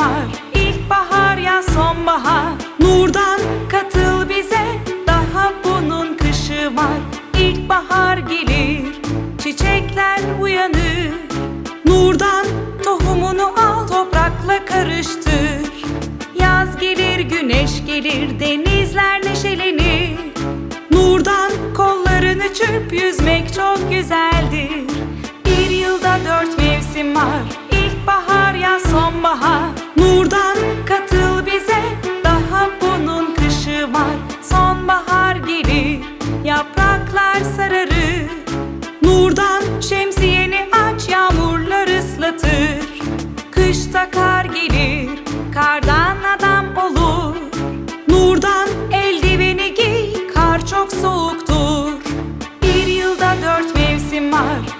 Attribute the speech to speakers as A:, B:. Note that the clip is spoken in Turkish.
A: var. İlkbahar ya sonbahar. Nurdan katıl bize Daha bunun kışı var. İlkbahar gelir Çiçekler uyanır. Nurdan tohumunu al Toprakla karıştır. Yaz gelir güneş gelir Denizler neşelenir. Nurdan kollarını çırp Yüzmek çok güzel. Nurdan katıl bize Daha bunun kışı var. Sonbahar gelir Yapraklar sararır Nurdan şemsiyeni aç Yağmurlar ıslatır. Kışta kar gelir Kardan adam olur. Nurdan eldiveni giy Kar çok soğuktur. Bir yılda dört mevsim var